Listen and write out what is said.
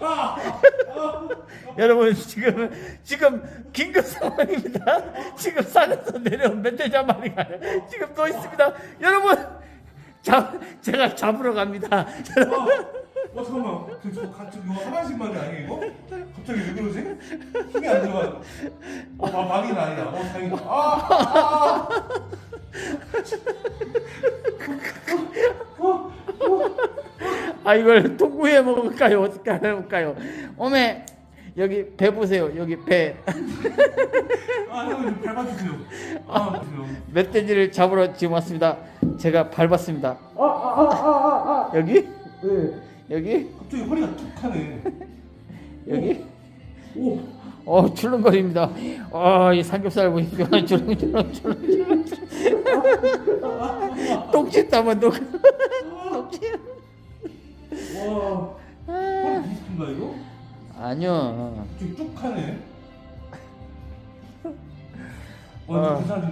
여러분 지금 지금 긴급 상황입니다. 지금 산에서 내려온 멧돼지 한 마리가 지금 또 있습니다. 여러분 잡 제가 잡으러 갑니다. 어, 어 잠깐만. 저, 저 같이 이거 하나씩만 아니야 이거? 갑자기 왜 그러지? 힘이 안 들어가. 어, 마, 막이는 아니다. 어, 다행이다. 아, 아, 아 이걸 통구이에 먹을까요? 어떻게 해볼까요? 어메 여기 배 보세요. 여기 배 아, 형, 좀 밟아주세요. 아. 멧돼지를 잡으러 지금 왔습니다. 제가 밟았습니다. 아, 아, 아, 아, 아. 여기 네. 여기 갑자기 허리가 툭 하네. 여기 오, 어 출렁거립니다. 아이 삼겹살 보니까 출렁 출렁 출렁 출렁 똥짓 한번 똥 똥짓 와. 허리 디스크인가 이거? 아니요. 갑자기 쭉 하네. 아. 완전 그 사람